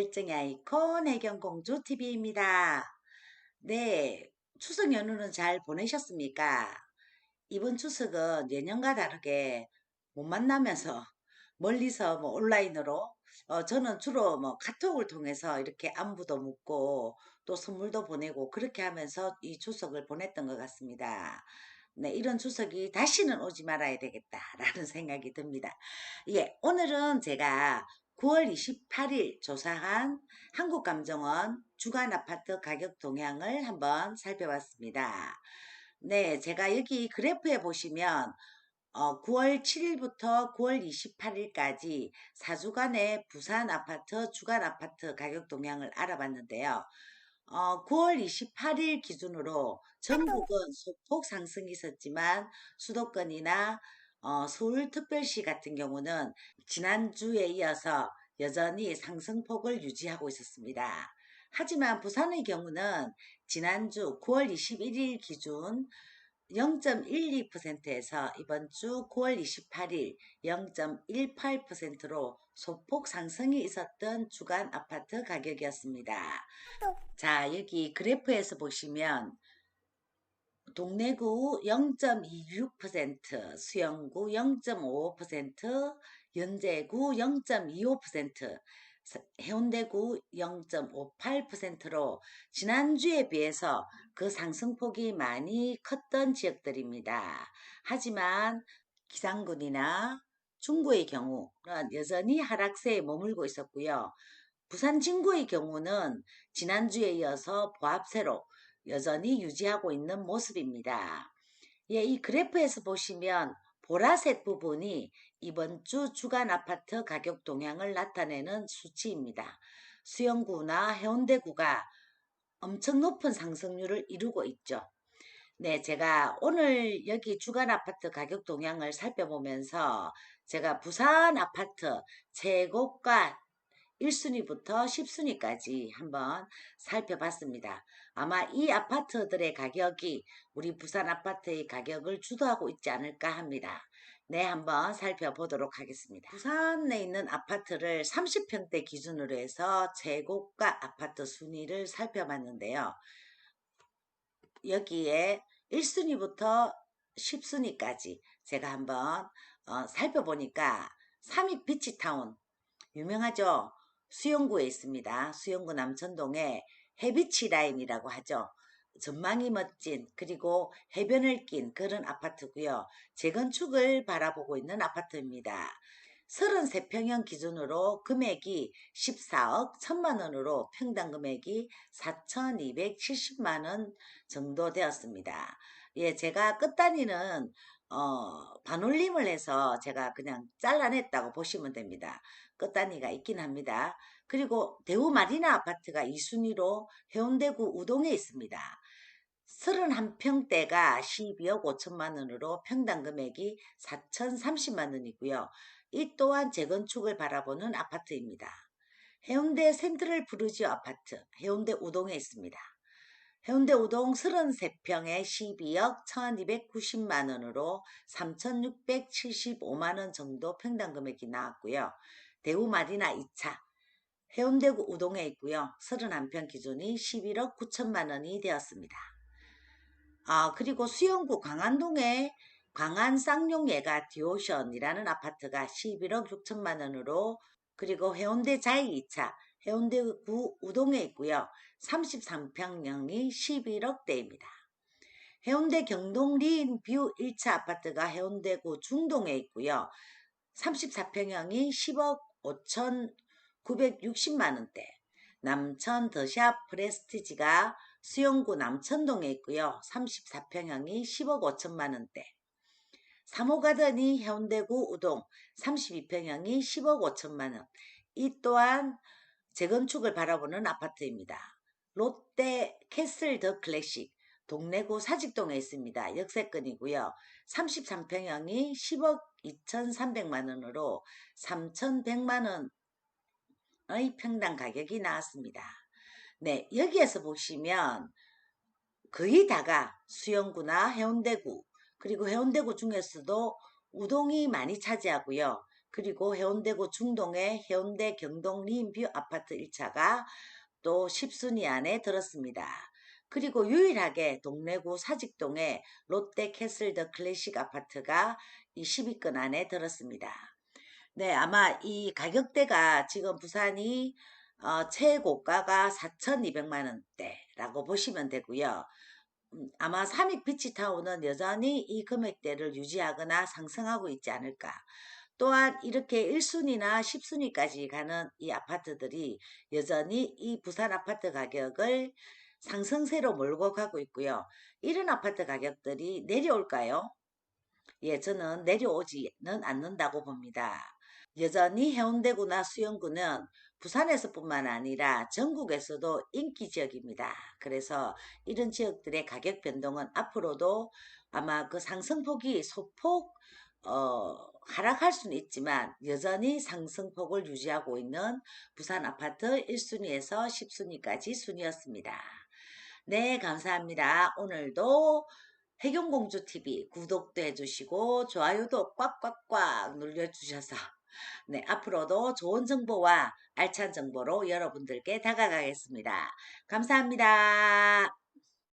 열정의 아이콘 해경공주 TV입니다. 네, 추석 연휴는 잘 보내셨습니까? 이번 추석은 예년과 다르게 못 만나면서 멀리서 뭐 온라인으로 어, 저는 주로 뭐 카톡을 통해서 이렇게 안부도 묻고 또 선물도 보내고 그렇게 하면서 이 추석을 보냈던 것 같습니다. 네, 이런 추석이 다시는 오지 말아야 되겠다라는 생각이 듭니다. 예, 오늘은 제가 9월 28일 조사한 한국감정원 주간 아파트 가격 동향을 한번 살펴봤습니다. 네, 제가 여기 그래프에 보시면 어, 9월 7일부터 9월 28일까지 4주간의 부산 아파트 주간 아파트 가격 동향을 알아봤는데요. 어, 9월 28일 기준으로 전국은 소폭 상승이 있었지만 수도권이나 어, 서울특별시 같은 경우는 지난주에 이어서 여전히 상승폭을 유지하고 있었습니다. 하지만 부산의 경우는 지난주 9월 21일 기준 0.12%에서 이번 주 9월 28일 0.18%로 소폭 상승이 있었던 주간 아파트 가격이었습니다. 자, 여기 그래프에서 보시면 동래구 0.26%, 수영구 0.55%, 연제구 0.25%, 해운대구 0.58%로 지난주에 비해서 그 상승폭이 많이 컸던 지역들입니다. 하지만 기상군이나 중구의 경우는 여전히 하락세에 머물고 있었고요. 부산 진구의 경우는 지난주에 이어서 보합세로 여전히 유지하고 있는 모습입니다. 예, 이 그래프에서 보시면 보라색 부분이 이번 주 주간 아파트 가격 동향을 나타내는 수치입니다. 수영구나 해운대구가 엄청 높은 상승률을 이루고 있죠. 네, 제가 오늘 여기 주간 아파트 가격 동향을 살펴보면서 제가 부산 아파트 최고가 1순위부터 10순위까지 한번 살펴봤습니다. 아마 이 아파트들의 가격이 우리 부산 아파트의 가격을 주도하고 있지 않을까 합니다. 네, 한번 살펴보도록 하겠습니다. 부산에 있는 아파트를 30평대 기준으로 해서 재고가 아파트 순위를 살펴봤는데요. 여기에 1순위부터 10순위까지 제가 한번 어, 살펴보니까 삼익 비치타운 유명하죠? 수영구에 있습니다. 수영구 남천동에 해비치 라인이라고 하죠. 전망이 멋진 그리고 해변을 낀 그런 아파트고요. 재건축을 바라보고 있는 아파트입니다. 33평형 기준으로 금액이 14억 1천만 원으로 평당 금액이 4,270만 원 정도 되었습니다. 예, 제가 끝단위는 어, 반올림을 해서 제가 그냥 잘라냈다고 보시면 됩니다. 끝단위가 있긴 합니다. 그리고 대우 마리나 아파트가 2순위로 해운대구 우동에 있습니다. 31평대가 12억 5천만 원으로 평당 금액이 4,030만 원이고요. 이 또한 재건축을 바라보는 아파트입니다. 해운대 센트럴 브루지오 아파트 해운대 우동에 있습니다. 해운대 우동 33평에 12억 1290만 원으로 3675만 원 정도 평당 금액이 나왔고요. 대우 마리나 2차 해운대구 우동에 있고요. 31평 기준이 11억 9천만 원이 되었습니다. 아, 그리고 수영구 광안동에 광안 쌍용예가 디오션이라는 아파트가 11억 6천만 원으로 그리고 해운대 자이 2차 해운대구 우동에 있고요. 33평형이 11억대입니다. 해운대 경동 리인 뷰 1차 아파트가 해운대구 중동에 있고요. 34평형이 10억 5천 960만원대 남천 더샵 프레스티지가 수영구 남천동에 있고요. 34평형이 10억 5천만원대 3호 가든이 해운대구 우동 32평형이 10억 5천만원 이 또한 재건축을 바라보는 아파트입니다. 롯데 캐슬 더 클래식 동래구 사직동에 있습니다. 역세권이고요. 33평형이 10억 2,300만원으로 3,100만원 의 평당 가격이 나왔습니다. 네, 여기에서 보시면 거의 다가 수영구나 해운대구 그리고 해운대구 중에서도 우동이 많이 차지하고요. 그리고 해운대구 중동의 해운대 경동 리인뷰 아파트 1차가 또 10순위 안에 들었습니다. 그리고 유일하게 동래구 사직동의 롯데 캐슬 더 클래식 아파트가 이 10위권 안에 들었습니다. 네, 아마 이 가격대가 지금 부산이 어, 최고가가 4,200만 원대라고 보시면 되고요. 음, 아마 삼익 비치타운은 여전히 이 금액대를 유지하거나 상승하고 있지 않을까. 또한 이렇게 1순위나 10순위까지 가는 이 아파트들이 여전히 이 부산 아파트 가격을 상승세로 몰고 가고 있고요. 이런 아파트 가격들이 내려올까요? 예, 저는 내려오지는 않는다고 봅니다. 여전히 해운대구나 수영구는 부산에서뿐만 아니라 전국에서도 인기 지역입니다. 그래서 이런 지역들의 가격 변동은 앞으로도 아마 그 상승폭이 소폭 어, 하락할 수는 있지만 여전히 상승폭을 유지하고 있는 부산 아파트 1순위에서 10순위까지 순이었습니다. 네, 감사합니다. 오늘도 해경공주TV 구독도 해주시고 좋아요도 꽉꽉꽉 눌러주셔서 네, 앞으로도 좋은 정보와 알찬 정보로 여러분들께 다가가겠습니다. 감사합니다.